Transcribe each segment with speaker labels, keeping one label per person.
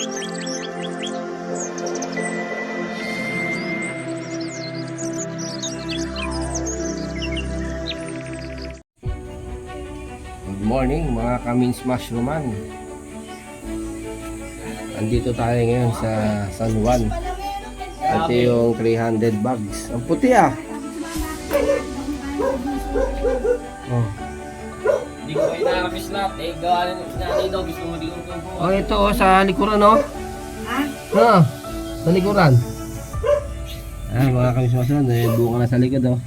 Speaker 1: Good morning mga kamins mushroomman. Andito tayo ngayon sa San Juan. Ito yung 300 bags. Ang puti ah.
Speaker 2: Eh. Gawa na ng sinanay. Gusto mo din po.
Speaker 1: oh, ito oh, sa likuran oh. Ha? Sa likuran. Ah, mga kamins mushroomman. Eh, buka na sa likod oh.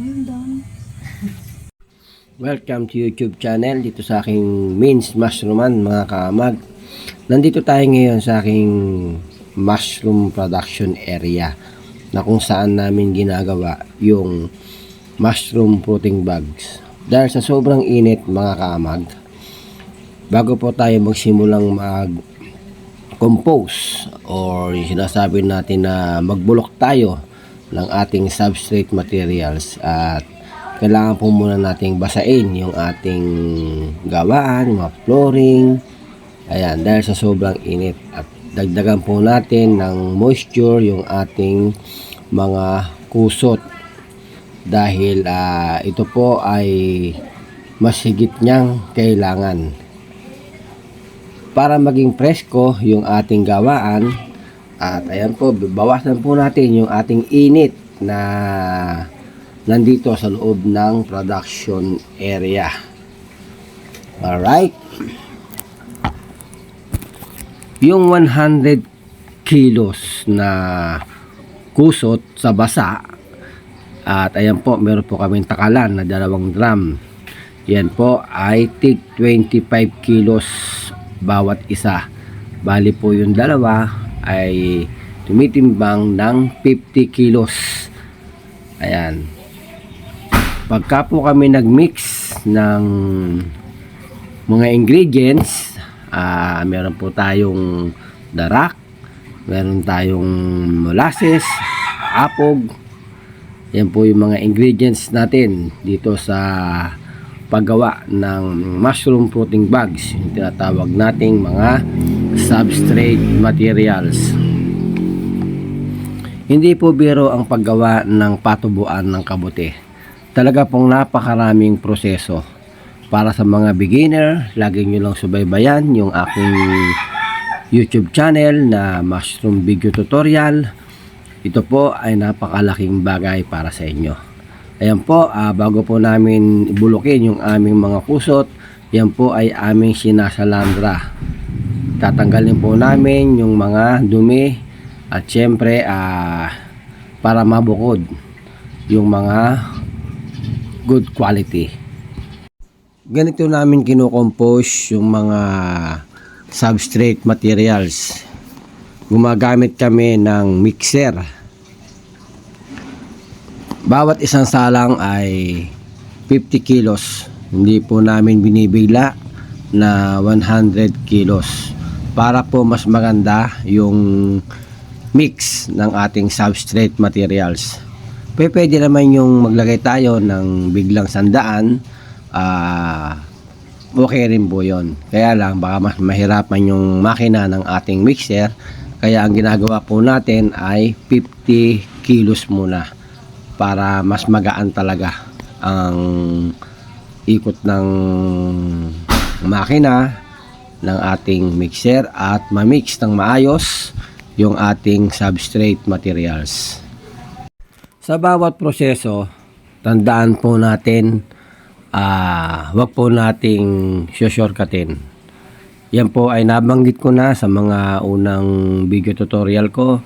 Speaker 1: Welcome to YouTube channel dito sa aking Means Mushroomman mga kaamag. Nandito tayo ngayon sa aking mushroom production area na kung saan namin ginagawa yung mushroom fruiting bags. Dahil sa sobrang init mga kaamag, bago po tayo magsimulang mag compose or sinasabi natin na magbulok tayo ng ating substrate materials at kailangan po muna nating basain yung ating gawaan, mga flooring. Ayan, dahil sa sobrang init. At dagdagan po natin ng moisture yung ating mga kusot. Dahil ah, ito po ay mas higit niyang kailangan. Para maging presko yung ating gawaan, at ayan po, bawasan po natin yung ating init na nandito sa loob ng production area. Alright. Yung 100 kilos na kusot sa basa at ayan po, meron po kaming takalan na dalawang drum. Yan po ay tig 25 kilos bawat isa. Bali po yung dalawa ay tumitimbang ng 50 kilos. Ayan. Pagka po kami nag-mix ng mga ingredients, ah meron po tayong darak, meron tayong molasses, apog. Yan po yung mga ingredients natin dito sa paggawa ng mushroom fruiting bags, yung tinatawag nating mga substrate materials. Hindi po biro ang paggawa ng patubuan ng kabuti. Talaga pong napakaraming proseso. Para sa mga beginner, lagi nyo lang subaybayan yung aking YouTube channel na Mushroom Video Tutorial. Ito po ay napakalaking bagay para sa inyo. Ayan po, ah, bago po namin ibulukin yung aming mga kusot, yan po ay aming sinasalandra. Tatanggalin po namin yung mga dumi at syempre ah, para mabukod yung mga good quality. Ganito namin kinocompose yung mga substrate materials. Gumagamit kami ng mixer. Bawat isang salang ay 50 kilos. Hindi po namin binibigla na 100 kilos para po mas maganda yung mix ng ating substrate materials. Pwede, pwede naman yung maglagay tayo ng biglang sandaan, ah okay rin po yun. Kaya lang, baka mas mahirapan yung makina ng ating mixer. Kaya ang ginagawa po natin ay 50 kilos muna para mas magaan talaga ang ikot ng makina ng ating mixer at ma-mix ng maayos yung ating substrate materials. Sa bawat proseso, tandaan po natin ah wag po nating shortcutin. Yan po ay nabanggit ko na sa mga unang video tutorial ko.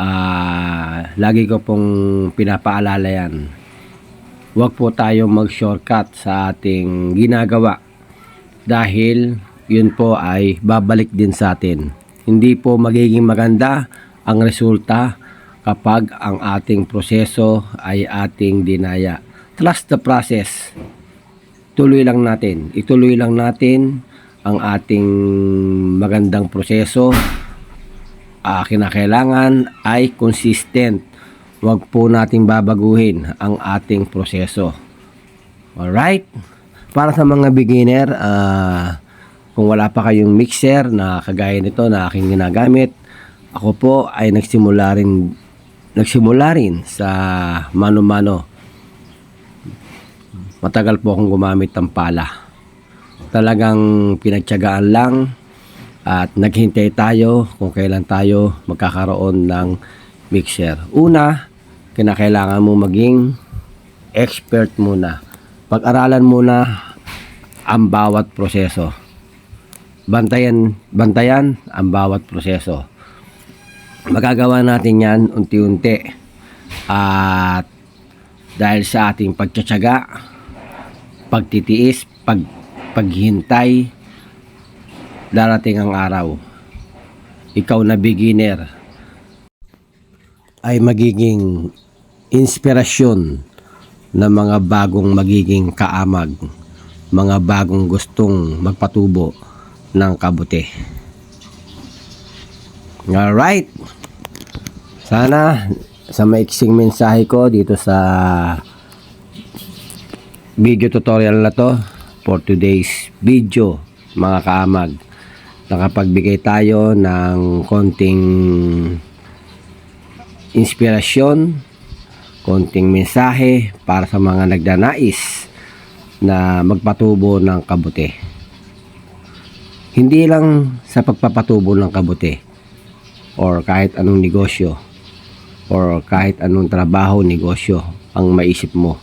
Speaker 1: Ah, lagi ko pong pinapaalala yan. Huwag po tayo mag-shortcut sa ating ginagawa dahil yun po ay babalik din sa atin. Hindi po magiging maganda ang resulta kapag ang ating proseso ay ating dinaya. Trust the process. Tuloy lang natin. Ituloy lang natin ang ating magandang proseso. Ah, kinakailangan ay consistent. Huwag po nating babaguhin ang ating proseso. Alright? Para sa mga beginner, ah, kung wala pa kayong mixer na kagaya nito na aking ginagamit, Ako po ay nagsimula rin nagsimula rin sa mano-mano. Matagal po akong gumamit ng pala. Talagang pinagtyagaan lang at naghintay tayo kung kailan tayo magkakaroon ng mixer. Una, kinakailangan mo maging expert muna. Pag-aralan muna ang bawat proseso. Bantayan, bantayan ang bawat proseso. Magagawa natin yan unti-unti. At dahil sa ating pagtsatsaga, pagtitiis, pag, paghintay, darating ang araw. Ikaw na beginner ay magiging inspirasyon ng mga bagong magiging kaamag, mga bagong gustong magpatubo ng kabuti. Alright. Sana sa maiksing mensahe ko dito sa video tutorial na to for today's video mga kaamag nakapagbigay tayo ng konting inspirasyon konting mensahe para sa mga nagdanais na magpatubo ng kabuti hindi lang sa pagpapatubo ng kabuti or kahit anong negosyo or kahit anong trabaho, negosyo ang maisip mo.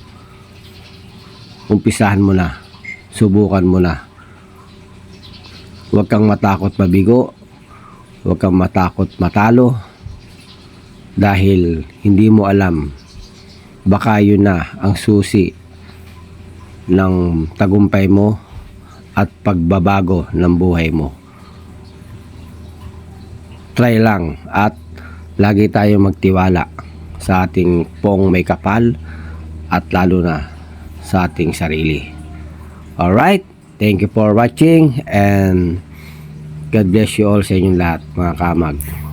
Speaker 1: Umpisahan mo na. Subukan mo na. Huwag kang matakot mabigo. Huwag kang matakot matalo. Dahil hindi mo alam. Baka yun na ang susi ng tagumpay mo at pagbabago ng buhay mo. Try lang at lagi tayo magtiwala sa ating pong may kapal at lalo na sa ating sarili. Alright, thank you for watching and God bless you all sa inyong lahat mga kamag.